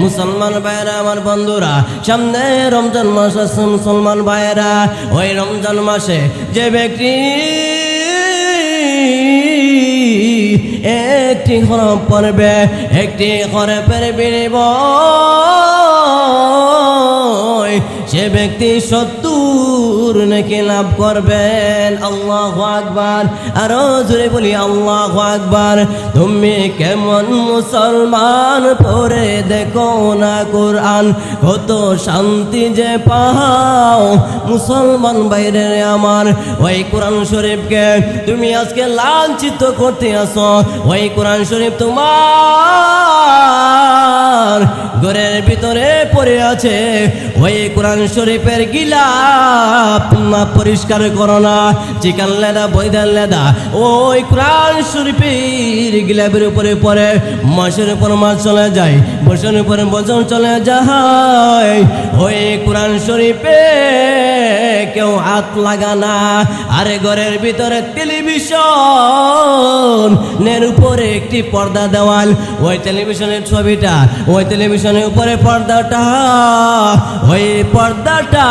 মুসলমান ভাইয়েরা, আমার বন্ধুরা, সামনে রমজান মাস আছে মুসলমান ভাইয়েরা। ওই রমজান মাসে যে ব্যক্তি একটি হরফ পড়বে, একটি হরফের বিনিময় সে ব্যক্তি সত্তর নাকি লাভ করবেন? আল্লাহ আকবার। আরও জোরে বলি, আল্লাহ আকবার। তুমি কেমন মুসলমান? পরে দেখো না কোরআন। কত শান্তি যে পাও মুসলমান বাইরে আমার। ওই কোরআন শরীফকে তুমি আজকে লাঞ্ছিত করতে আসো। ওই কোরআন শরীফ তোমার ঘরের ভিতরে পড়ে আছে। ওই কোরআন শরীফের তোমরা পরিষ্কার করো না। চিকেন লেদা বৈদান লেদা, ওই কোরআন শরীফের গিলাপের উপরে পরে মাসের উপর মাস চলে যায় বছর উপরে বছর চলে যায়। ওই কোরআন শরীফে কেউ হাত লাগানা আরে ঘরের ভিতরে টেলিভিশন নের উপরে একটি পর্দা দেওয়াল, ওই টেলিভিশনের ছবিটা, ওই টেলিভিশনের উপরে পর্দাটা, ওই পর্দাটা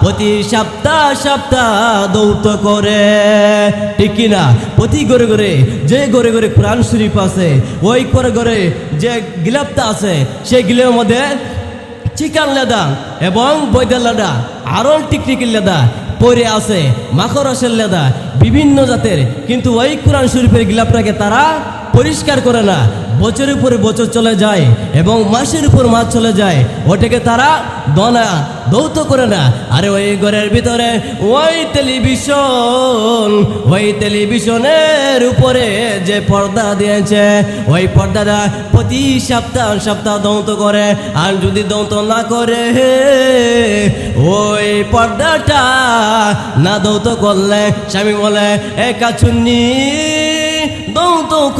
প্রতি সপ্তাহ সপ্তাহ দৌত করে। ঠিক কিনা প্রতি ঘরে ঘরে, যে ঘরে ঘরে কোরআন শরীফ আছে, ওই করে ঘরে যে গিলাপটা আছে, সেই গিলের মধ্যে চিকান লেদা এবং বৈদাল লেদা, আরও টিকটিকির লেদা পরে আছে, মাখরসের লেদা, বিভিন্ন জাতের। কিন্তু ওই কোরআন শরীফের গিলাপটাকে তারা পরিষ্কার করে না। বছরের উপরে বছর চলে যায় এবং মাসের উপর মাস চলে যায়, ওটাকে তারা দনা, দৌত করে না। আরে ওই ঘরের ভিতরে, ওই টেলিভিশন, ওই টেলিভিশনের উপরে যে পর্দা দিয়েছে, ওই পর্দাটা প্রতি সপ্তাহ সপ্তাহ দৌত করে। আর যদি দৌত না করে, ওই পর্দাটা না দৌত করলে, স্বামী বলে একা চুন্নি দৌত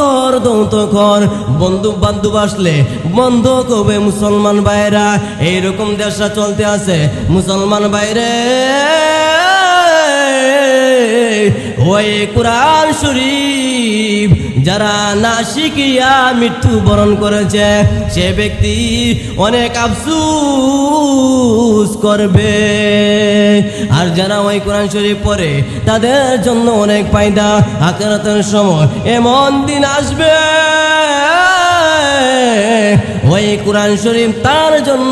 কর, দৌত কর। বন্ধু বান্ধব আসলে বন্ধ কবে মুসলমান ভাইরা এইরকম দেশটা চলতে আছে। মুসলমান বাইরে ওই কোরআন শরীফ যারা না শিখিয়া মৃত্যু বরণ করেছে, সে ব্যক্তি অনেক আফসুস করবে। আর যারা ওই কোরআন শরীফ পড়ে, তাদের জন্য অনেক ফায়দা। আখেরাতের সময় এমন দিন আসবে। ওই কোরআন শরীফ তার জন্য